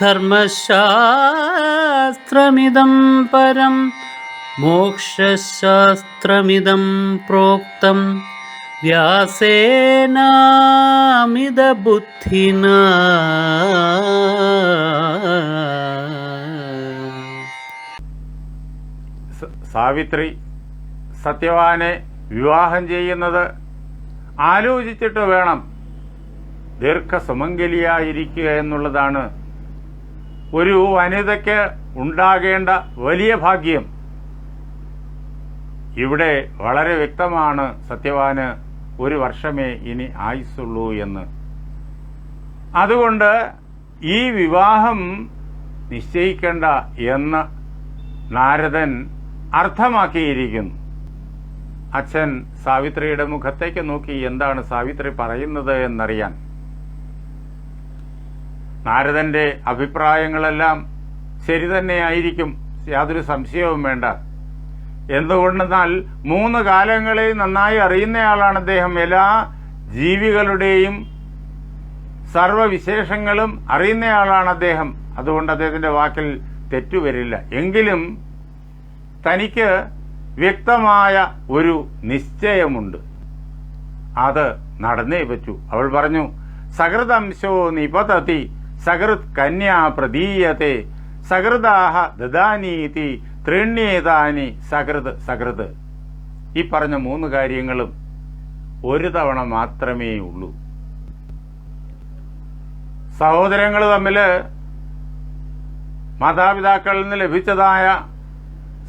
ധർമ്മശാസ്ത്രമിദം പരം മോക്ഷശാസ്ത്രമിതം പ്രോക്തം. വ്യാസേനാമിതബുദ്ധിന. ബുദ്ധിന സാവിത്രി സത്യവാനെ വിവാഹം ചെയ്യുന്നത് ആലോചിച്ചിട്ട് വേണം ദീർഘസുമംഗലിയായിരിക്കുക എന്നുള്ളതാണ് ഒരു വനിതയ്ക്ക് ഉണ്ടാകേണ്ട വലിയ ഭാഗ്യം. ഇവിടെ വളരെ വ്യക്തമാണ് സത്യവാന് ഒരു വർഷമേ ഇനി ആയുസുള്ളൂ എന്ന്. അതുകൊണ്ട് ഈ വിവാഹം നിശ്ചയിക്കേണ്ട എന്ന് നാരദൻ അർത്ഥമാക്കിയിരിക്കുന്നു. അച്ഛൻ സാവിത്രിയുടെ മുഖത്തേക്ക് നോക്കി എന്താണ് സാവിത്രി പറയുന്നത് എന്നറിയാൻ. നാരദന്റെ അഭിപ്രായങ്ങളെല്ലാം ശരി തന്നെയായിരിക്കും. യാതൊരു സംശയവും വേണ്ട. എന്തുകൊണ്ടെന്നാൽ മൂന്ന് കാലങ്ങളെ നന്നായി അറിയുന്നയാളാണ് അദ്ദേഹം. എല്ലാ ജീവികളുടെയും സർവവിശേഷങ്ങളും അറിയുന്നയാളാണ് അദ്ദേഹം. അതുകൊണ്ട് അദ്ദേഹത്തിന്റെ വാക്കിൽ തെറ്റുവരില്ല എങ്കിലും തനിക്ക് വ്യക്തമായ ഒരു നിശ്ചയമുണ്ട്. അത് നടന്നേ പറ്റൂ. അവൾ പറഞ്ഞു സകൃതംശോ നിപതതി സകൃത് കന്യാ പ്രതീയത്തെ സകൃതാഹ ദദാനീതി ത്രിണ്യേതാനി സകൃത് സകൃത്. ഈ പറഞ്ഞ മൂന്ന് കാര്യങ്ങളും ഒരു തവണ മാത്രമേ ഉള്ളൂ. സഹോദരങ്ങൾ തമ്മിൽ മാതാപിതാക്കളിൽ നിന്ന് ലഭിച്ചതായ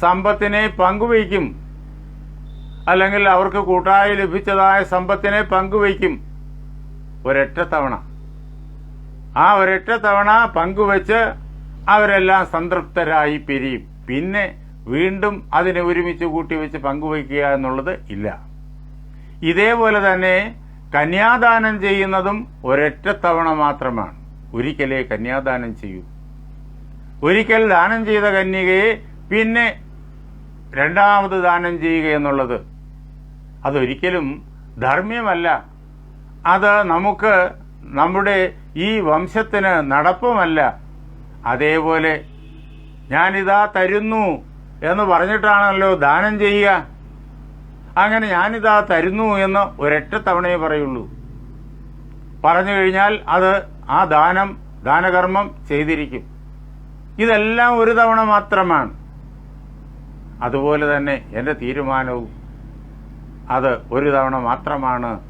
സമ്പത്തിനെ പങ്കുവയ്ക്കും. അല്ലെങ്കിൽ അവർക്ക് കൂട്ടായി ലഭിച്ചതായ സമ്പത്തിനെ പങ്കുവയ്ക്കും. ഒരൊറ്റ തവണ. ആ ഒരൊറ്റ തവണ പങ്കുവെച്ച് അവരെല്ലാം സംതൃപ്തരായി പിരിയും. പിന്നെ വീണ്ടും അതിനെ ഒരുമിച്ച് കൂട്ടിവെച്ച് പങ്കുവയ്ക്കുക എന്നുള്ളത് ഇല്ല. ഇതേപോലെ തന്നെ കന്യാദാനം ചെയ്യുന്നതും ഒരൊറ്റ തവണ മാത്രമാണ്. ഒരിക്കലേ കന്യാദാനം ചെയ്യൂ. ഒരിക്കൽ ദാനം ചെയ്ത കന്യകയെ പിന്നെ രണ്ടാമത് ദാനം ചെയ്യുക എന്നുള്ളത് അതൊരിക്കലും ധർമ്മ്യമല്ല. അത് നമുക്ക് നമ്മുടെ ഈ വംശത്തിന് നടപ്പുമല്ല. അതേപോലെ ഞാനിതാ തരുന്നു എന്ന് പറഞ്ഞിട്ടാണല്ലോ ദാനം ചെയ്യുക. അങ്ങനെ ഞാനിതാ തരുന്നു എന്ന് ഒരൊറ്റ തവണയേ പറയുള്ളൂ. പറഞ്ഞു കഴിഞ്ഞാൽ അത് ആ ദാനം ദാനകർമ്മം ചെയ്തിരിക്കും. ഇതെല്ലാം ഒരു തവണ മാത്രമാണ്. അതുപോലെ തന്നെ എന്റെ തീരുമാനവും അത് ഒരു തവണ മാത്രമാണ്.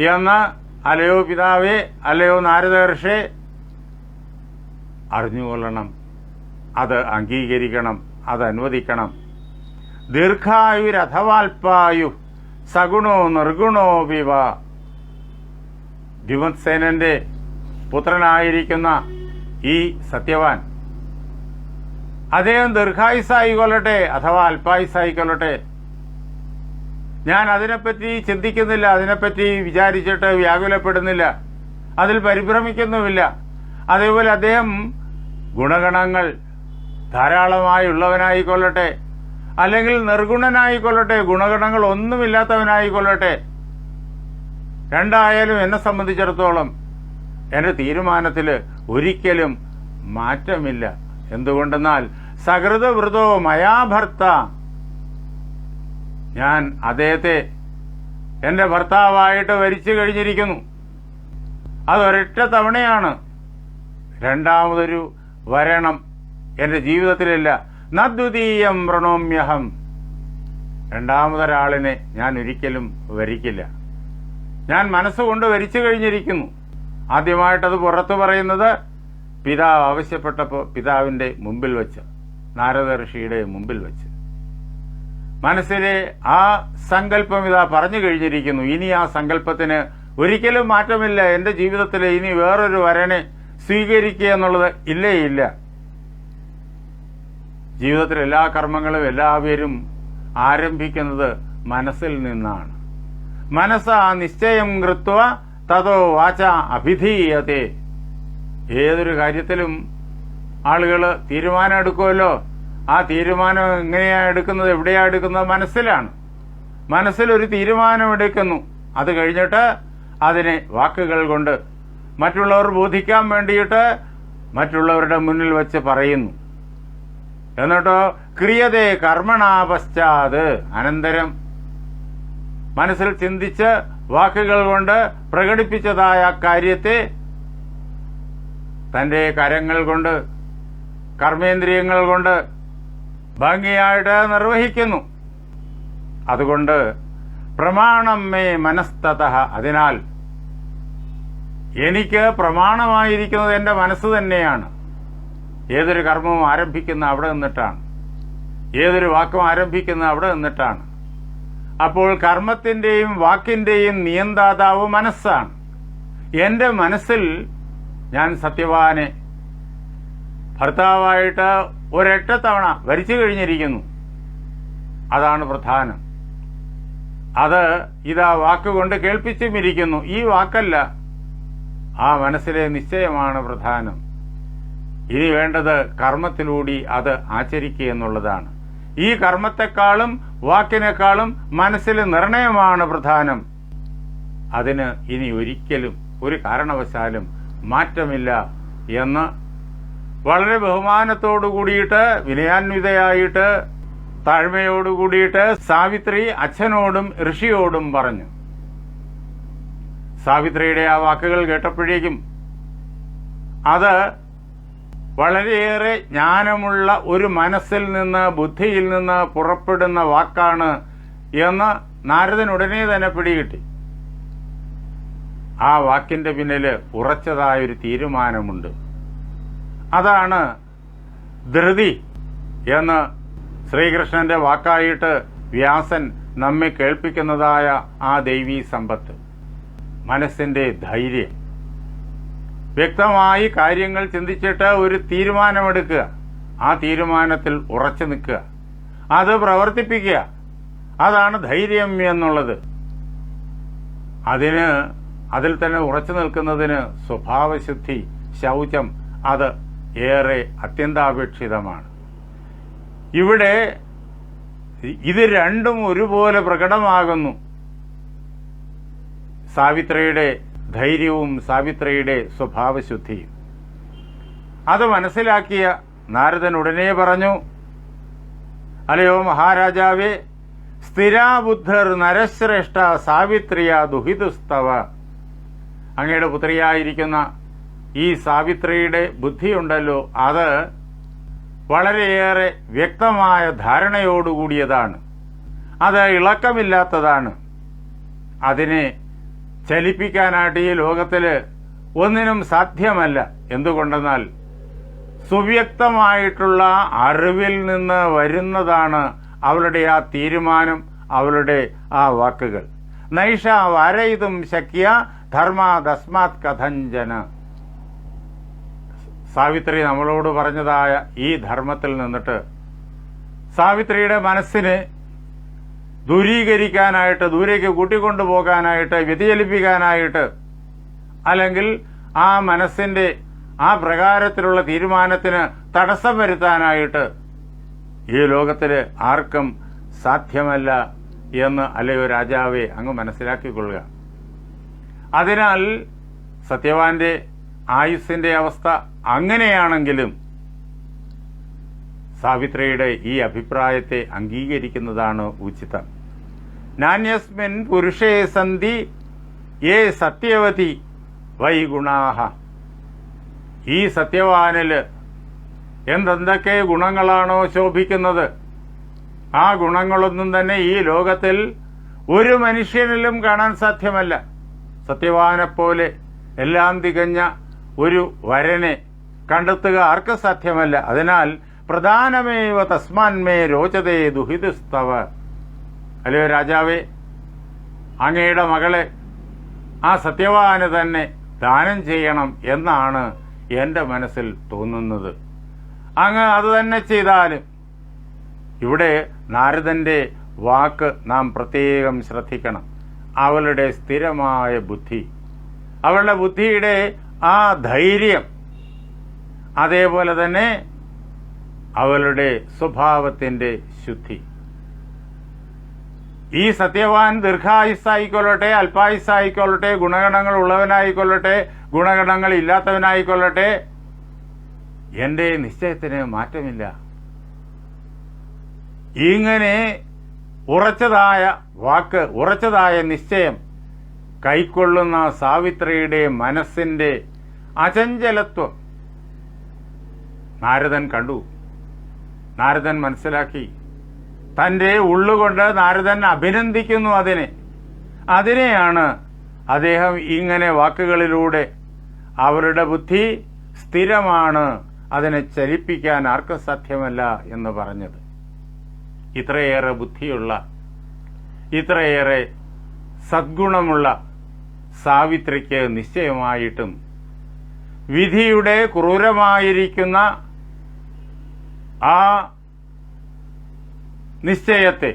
എന്ന് അലയോ പിതാവേ അലയോ നാരദർഷേ. അറിഞ്ഞുകൊള്ളണം. അത് അംഗീകരിക്കണം. അത് അനുവദിക്കണം. ദീർഘായുരഥവാൽപ്പായു. സഗുണോ നിർഗുണോ വിവ. ദ്യുമത്സേനന്റെ പുത്രനായിരിക്കുന്ന ഈ സത്യവാൻ. അദ്ദേഹം ദീർഘായുസായിക്കൊള്ളട്ടെ അഥവാ അല്പായുസായിക്കൊള്ളട്ടെ ഞാൻ അതിനെപ്പറ്റി ചിന്തിക്കുന്നില്ല അതിനെപ്പറ്റി വിചാരിച്ചിട്ട് വ്യാകുലപ്പെടുന്നില്ല അതിൽ പരിഭ്രമിക്കുന്നുമില്ല. അതേപോലെ അദ്ദേഹം ഗുണഗണങ്ങൾ ധാരാളമായി ഉള്ളവനായിക്കൊള്ളട്ടെ അല്ലെങ്കിൽ നിർഗുണനായിക്കൊള്ളട്ടെ ഗുണഗണങ്ങൾ ഒന്നുമില്ലാത്തവനായിക്കൊള്ളട്ടെ. രണ്ടായാലും എന്നെ സംബന്ധിച്ചിടത്തോളം എന്റെ തീരുമാനത്തിൽ ഒരിക്കലും മാറ്റമില്ല. എന്തുകൊണ്ടെന്നാൽ സകൃതവൃതോ മയാഭർത്ത ഞാൻ അദ്ദേഹത്തെ എന്റെ ഭർത്താവായിട്ട് വരിച്ചു കഴിഞ്ഞിരിക്കുന്നു. അതൊരൊറ്റ തവണയാണ്. രണ്ടാമതൊരു വരണം എന്റെ ജീവിതത്തിലില്ല. നദ്വിതീയം പ്രണോമ്യഹം രണ്ടാമതൊരാളിനെ ഞാൻ ഒരിക്കലും വരിക്കില്ല. ഞാൻ മനസ്സുകൊണ്ട് വരിച്ചു കഴിഞ്ഞിരിക്കുന്നു. ആദ്യമായിട്ടത് പുറത്തു പറയുന്നത് പിതാവ് ആവശ്യപ്പെട്ടപ്പോൾ പിതാവിന്റെ മുമ്പിൽ വെച്ച് നാരദ ഋഷിയുടെ മുമ്പിൽ വെച്ച്. മനസ്സിലെ ആ സങ്കല്പം ഇതാ പറഞ്ഞു കഴിഞ്ഞിരിക്കുന്നു. ഇനി ആ സങ്കല്പത്തിന് ഒരിക്കലും മാറ്റമില്ല. എന്റെ ജീവിതത്തിൽ ഇനി വേറൊരു വരനെ സ്വീകരിക്കുക എന്നുള്ളത് ഇല്ലേ ഇല്ല. ജീവിതത്തിൽ എല്ലാ കർമ്മങ്ങളും എല്ലാവരും ആരംഭിക്കുന്നത് മനസ്സിൽ നിന്നാണ്. മനസ്സ് ആ നിശ്ചയം കൃത്വ തതോ വാച അഭിധീയത്തെ ഏതൊരു കാര്യത്തിലും ആളുകൾ തീരുമാനം എടുക്കുമല്ലോ. ആ തീരുമാനം എങ്ങനെയാണ് എടുക്കുന്നത് എവിടെയാണ് എടുക്കുന്നത് മനസ്സിലാണ്. മനസ്സിലൊരു തീരുമാനം എടുക്കുന്നു. അത് കഴിഞ്ഞിട്ട് അതിനെ വാക്കുകൾ കൊണ്ട് മറ്റുള്ളവർ ബോധിക്കാൻ വേണ്ടിയിട്ട് മറ്റുള്ളവരുടെ മുന്നിൽ വെച്ച് പറയുന്നു. എന്നിട്ടോ ക്രിയതേ കർമ്മണാ പശ്ചാത് അനന്തരം മനസ്സിൽ ചിന്തിച്ച് വാക്കുകൾ കൊണ്ട് പ്രകടിപ്പിച്ചതായ കാര്യത്തെ തന്റെ കരങ്ങൾ കൊണ്ട് കർമ്മേന്ദ്രിയങ്ങൾ കൊണ്ട് ഭംഗിയായിട്ട് നിർവഹിക്കുന്നു. അതുകൊണ്ട് പ്രമാണം മേ മനസ്തത. അതിനാൽ എനിക്ക് പ്രമാണമായിരിക്കുന്നത് എന്റെ മനസ്സ് തന്നെയാണ്. ഏതൊരു കർമ്മവും ആരംഭിക്കുന്ന അവിടെ നിന്നിട്ടാണ്. ഏതൊരു വാക്കും ആരംഭിക്കുന്ന അവിടെ നിന്നിട്ടാണ്. അപ്പോൾ കർമ്മത്തിന്റെയും വാക്കിന്റെയും നിയന്താതാവ് മനസ്സാണ്. എന്റെ മനസ്സിൽ ഞാൻ സത്യവാനെ ഭർത്താവായിട്ട് ഒരൊറ്റ തവണ വരിച്ചു കഴിഞ്ഞിരിക്കുന്നു. അതാണ് പ്രധാനം. അത് ഇതാ വാക്കുകൊണ്ട് കേൾപ്പിച്ചും ഇരിക്കുന്നു ഈ വാക്കല്ല ആ മനസ്സിലെ നിശ്ചയമാണ് പ്രധാനം. ഇനി വേണ്ടത് കർമ്മത്തിലൂടി അത് ആചരിക്കുക എന്നുള്ളതാണ്. ഈ കർമ്മത്തെക്കാളും വാക്കിനേക്കാളും മനസ്സിലെ നിർണയമാണ് പ്രധാനം. അതിന് ഇനി ഒരിക്കലും ഒരു കാരണവശാലും മാറ്റമില്ല എന്ന് വളരെ ബഹുമാനത്തോടു കൂടിയിട്ട് വിനയാന്വിതയായിട്ട് താഴ്മയോടു കൂടിയിട്ട് സാവിത്രി അച്ഛനോടും ഋഷിയോടും പറഞ്ഞു. സാവിത്രിയുടെ ആ വാക്കുകൾ കേട്ടപ്പോഴേക്കും അത് വളരെയേറെ ജ്ഞാനമുള്ള ഒരു മനസ്സിൽ നിന്ന് ബുദ്ധിയിൽ നിന്ന് പുറപ്പെടുന്ന വാക്കാണ് എന്ന് നാരദൻ ഉടനെ തന്നെ പിടികിട്ടി. ആ വാക്കിന്റെ പിന്നിൽ ഉറച്ചതായൊരു തീരുമാനമുണ്ട്. അതാണ് ധൃതി എന്ന് ശ്രീകൃഷ്ണന്റെ വാക്കായിട്ട് വ്യാസൻ നമ്മെ കേൾപ്പിക്കുന്നതായ ആ ദൈവീ സമ്പത്ത് മനസ്സിന്റെ ധൈര്യം. വ്യക്തമായി കാര്യങ്ങൾ ചിന്തിച്ചിട്ട് ഒരു തീരുമാനമെടുക്കുക. ആ തീരുമാനത്തിൽ ഉറച്ചു നിൽക്കുക. അത് പ്രവർത്തിപ്പിക്കുക. അതാണ് ധൈര്യം എന്നുള്ളത്. അതിന് അതിൽ തന്നെ ഉറച്ചു നിൽക്കുന്നതിന് സ്വഭാവശുദ്ധി ശൗചം അത് ഏറെ അത്യന്താപേക്ഷിതമാണ്. ഇവിടെ ഇത് രണ്ടും ഒരുപോലെ പ്രകടമാകുന്നു. സാവിത്രയുടെ ധൈര്യവും സാവിത്രയുടെ സ്വഭാവശുദ്ധിയും. അത് മനസ്സിലാക്കിയ നാരദൻ ഉടനെ പറഞ്ഞു അലയോ മഹാരാജാവേ സ്ഥിരാബുദ്ധർ നരശ്രേഷ്ഠ സാവിത്രിയ ദുഹിതുസ്തവ. അങ്ങയുടെ പുത്രിയായിരിക്കുന്ന ഈ സാവിത്രിയുടെ ബുദ്ധിയുണ്ടല്ലോ. അത് വളരെയേറെ വ്യക്തമായ ധാരണയോടുകൂടിയതാണ്. അത് ഇളക്കമില്ലാത്തതാണ്. അതിനെ ചലിപ്പിക്കാനായിട്ട് ഈ ലോകത്തിൽ ഒന്നിനും സാധ്യമല്ല. എന്തുകൊണ്ടെന്നാൽ സുവ്യക്തമായിട്ടുള്ള അറിവിൽ നിന്ന് വരുന്നതാണ് അവളുടെ ആ തീരുമാനം അവളുടെ ആ വാക്കുകൾ. നൈഷ വരയിതും ശക്യ ധർമ്മ തസ്മാത് കഥഞ്ജന സാവിത്രി നമ്മളോട് പറഞ്ഞതായ ഈ ധർമ്മത്തിൽ നിന്നിട്ട് സാവിത്രിയുടെ മനസ്സിനെ ദൂരീകരിക്കാനായിട്ട് ദൂരേക്ക് കൂട്ടിക്കൊണ്ടുപോകാനായിട്ട് വ്യതിചലിപ്പിക്കാനായിട്ട് അല്ലെങ്കിൽ ആ മനസ്സിന്റെ ആ പ്രകാരത്തിലുള്ള തീരുമാനത്തിന് തടസ്സം വരുത്താനായിട്ട് ഈ ലോകത്തിൽ ആർക്കും സാധ്യമല്ല എന്ന് അല്ലയോ രാജാവെ അങ്ങ് മനസ്സിലാക്കിക്കൊള്ളുക. അതിനാൽ സത്യവാന്റെ ആയുസ്സിന്റെ അവസ്ഥ അങ്ങനെയാണെങ്കിലും സാവിത്രിയുടെ ഈ അഭിപ്രായത്തെ അംഗീകരിക്കുന്നതാണ് ഉചിതം. നാന്യസ്മിൻ പുരുഷേ സന്ധി ഏ സത്യവതി വൈഗുണാഹ. ഈ സത്യവാനിൽ എന്തെന്തൊക്കെ ഗുണങ്ങളാണോ ശോഭിക്കുന്നത്? ആ ഗുണങ്ങളൊന്നും തന്നെ ഈ ലോകത്തിൽ ഒരു മനുഷ്യനിലും കാണാൻ സാധ്യമല്ല. സത്യവാനെപ്പോലെ എല്ലാം തികഞ്ഞ ഒരു വരനെ കണ്ടെത്തുക ആർക്കും സാധ്യമല്ല. അതിനാൽ പ്രധാനമേവ തസ്മാന്മേ രോചതേ ദുഹിതസ്തവ. അല്ലയോ രാജാവേ അങ്ങയുടെ മകളെ ആ സത്യവാന് തന്നെ ദാനം ചെയ്യണം എന്നാണ് എന്റെ മനസ്സിൽ തോന്നുന്നത്. അങ്ങ് അത് തന്നെ ചെയ്താലും ഇവിടെ നാരദന്റെ വാക്ക് നാം പ്രത്യേകം ശ്രദ്ധിക്കണം. അവളുടെ സ്ഥിരമായ ബുദ്ധി. അവളുടെ ബുദ്ധിയുടെ ആ ധൈര്യം. അതേപോലെ തന്നെ അവളുടെ സ്വഭാവത്തിന്റെ ശുദ്ധി. ഈ സത്യവാൻ ദീർഘായുസ്സായിക്കൊള്ളട്ടെ അല്പായുസ്സായിക്കൊള്ളട്ടെ ഗുണഗണങ്ങൾ ഉള്ളവനായിക്കൊള്ളട്ടെ ഗുണഗണങ്ങൾ ഇല്ലാത്തവനായിക്കൊള്ളട്ടെ എന്റെ നിശ്ചയത്തിന് മാറ്റമില്ല. ഇങ്ങനെ ഉറച്ചതായ വാക്ക് ഉറച്ചതായ നിശ്ചയം കൈക്കൊള്ളുന്ന സാവിത്രിയുടെ മനസ്സിന്റെ അചഞ്ചലത്വം നാരദൻ കണ്ടു. നാരദൻ മനസ്സിലാക്കി. തന്റെ ഉള്ളുകൊണ്ട് നാരദൻ അഭിനന്ദിക്കുന്നു അതിനെ. അതിനെയാണ് അദ്ദേഹം ഇങ്ങനെ വാക്കുകളിലൂടെ അവരുടെ ബുദ്ധി സ്ഥിരമാണ് അതിനെ ചലിപ്പിക്കാൻ ആർക്കും സാധ്യമല്ല എന്ന് പറഞ്ഞത്. ഇത്രയേറെ ബുദ്ധിയുള്ള ഇത്രയേറെ സദ്ഗുണമുള്ള സാവിത്രിക്ക് നിശ്ചയമായിട്ടും വിധിയുടെ ക്രൂരമായിരിക്കുന്ന ആ നിശ്ചയത്തെ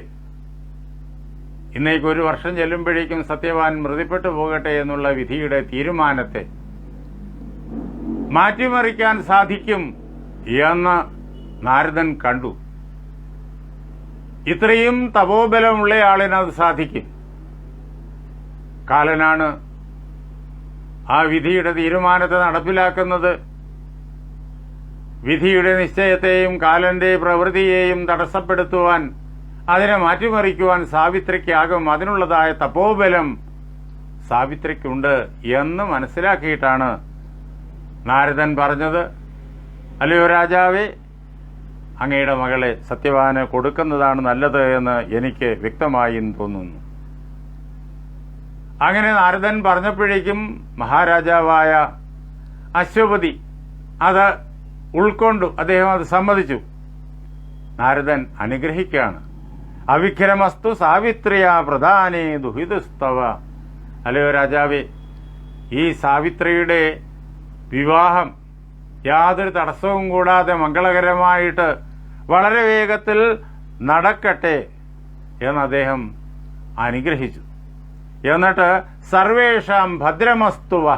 ഇന്നേക്ക് ഒരു വർഷം ചെല്ലുമ്പോഴേക്കും സത്യവാൻ മൃതിപ്പെട്ടു പോകട്ടെ എന്നുള്ള വിധിയുടെ തീരുമാനത്തെ മാറ്റിമറിക്കാൻ സാധിക്കും എന്ന് നാരദൻ കണ്ടു. ഇത്രയും തപോബലമുള്ള ആളിനത് സാധിക്കും. കാലനാണ് ആ വിധിയുടെ തീരുമാനത്തെ നടപ്പിലാക്കുന്നത് വിധിയുടെ നിശ്ചയത്തെയും കാലന്റെ പ്രവൃത്തിയെയും തടസ്സപ്പെടുത്തുവാൻ അതിനെ മാറ്റിമറിക്കുവാൻ സാവിത്രിക്കാകും. അതിനുള്ളതായ തപോബലം സാവിത്രിക്കുണ്ട് എന്ന് മനസ്സിലാക്കിയിട്ടാണ് നാരദൻ പറഞ്ഞത്. അല്ലയോ രാജാവേ അങ്ങയുടെ മകളെ സത്യവാന് കൊടുക്കുന്നതാണ് നല്ലത് എന്ന് എനിക്ക് വ്യക്തമായും തോന്നുന്നു. അങ്ങനെ നാരദൻ പറഞ്ഞപ്പോഴേക്കും മഹാരാജാവായ അശ്വപതി അത് ഉൾക്കൊണ്ടു അദ്ദേഹം അത് സമ്മതിച്ചു. നാരദൻ അനുഗ്രഹിക്കുകയാണ്. അവിഖരമസ്തു സാവിത്രിയ പ്രധാനേ ദുഹിതസ്തവ. അല്ലയോ രാജാവേ ഈ സാവിത്രിയുടെ വിവാഹം യാതൊരു തടസ്സവും കൂടാതെ മംഗളകരമായിട്ട് വളരെ വേഗത്തിൽ നടക്കട്ടെ എന്ന് അദ്ദേഹം അനുഗ്രഹിച്ചു. എന്നിട്ട് സർവേഷാം ഭദ്രമസ്തുവ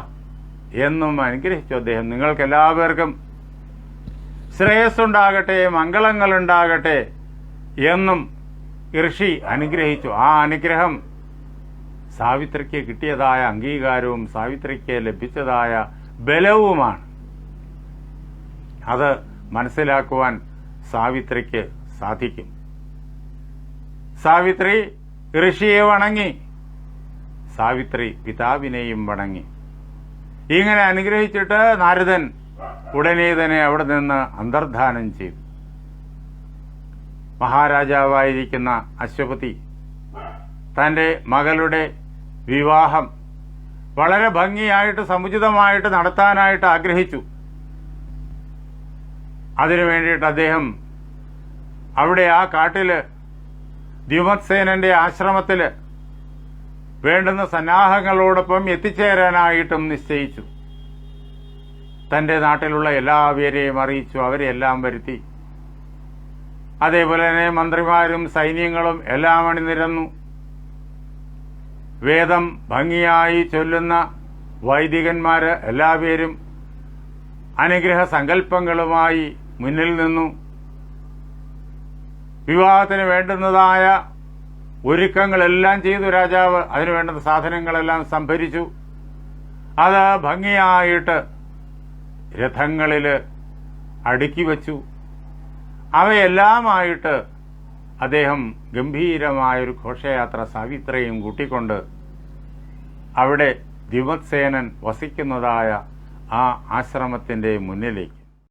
എന്നും അനുഗ്രഹിച്ചു അദ്ദേഹം. നിങ്ങൾക്ക് എല്ലാവർക്കും ശ്രേയസ്സുണ്ടാകട്ടെ മംഗളങ്ങളുണ്ടാകട്ടെ എന്നും ഋഷി അനുഗ്രഹിച്ചു. ആ അനുഗ്രഹം സാവിത്രിക്ക് കിട്ടിയതായ അംഗീകാരവും സാവിത്രിക്ക് ലഭിച്ചതായ ബലവുമാണ്. അത് മനസ്സിലാക്കുവാൻ സാവിത്രിക്ക് സാധിക്കും. സാവിത്രി ഋഷിയെ വണങ്ങി. സാവിത്രി പിതാവിനെയും വണങ്ങി. ഇങ്ങനെ അനുഗ്രഹിച്ചിട്ട് നാരദൻ ഉടനെ തന്നെ അവിടെ നിന്ന് അന്തർധാനം ചെയ്തു. മഹാരാജാവായിരിക്കുന്ന അശ്വപതി തന്റെ മകളുടെ വിവാഹം വളരെ ഭംഗിയായിട്ട് സമുചിതമായിട്ട് നടത്താനായിട്ട് ആഗ്രഹിച്ചു. അതിനു വേണ്ടിയിട്ട് അദ്ദേഹം അവിടെ ആ കാട്ടിൽ ദ്യുമത്സേനന്റെ ആശ്രമത്തിൽ വേണ്ടുന്ന സന്നാഹങ്ങളോടൊപ്പം എത്തിച്ചേരാനായിട്ടും നിശ്ചയിച്ചു. തന്റെ നാട്ടിലുള്ള എല്ലാവരെയും അറിയിച്ചു അവരെല്ലാം വരുത്തി. അതേപോലെ തന്നെ മന്ത്രിമാരും സൈന്യങ്ങളും എല്ലാം അണിനിരന്നു. വേദം ഭംഗിയായി ചൊല്ലുന്ന വൈദികന്മാര് എല്ലാവരും അനുഗ്രഹ സങ്കല്പങ്ങളുമായി മുന്നിൽ നിന്നു. വിവാഹത്തിന് വേണ്ടുന്നതായ ഒരുക്കങ്ങളെല്ലാം ചെയ്തു രാജാവ്. അതിനു വേണ്ടുന്ന സാധനങ്ങളെല്ലാം സംഭരിച്ചു. അത് ഭംഗിയായിട്ട് രഥങ്ങളിൽ അടുക്കി വച്ചു. അവയെല്ലാമായിട്ട് അദ്ദേഹം ഗംഭീരമായൊരു ഘോഷയാത്ര സാവിത്രയും കൂട്ടിക്കൊണ്ട് അവിടെ ദ്വിമത്സേനൻ വസിക്കുന്നതായ ആ ആശ്രമത്തിന്റെ മുന്നിലേക്ക്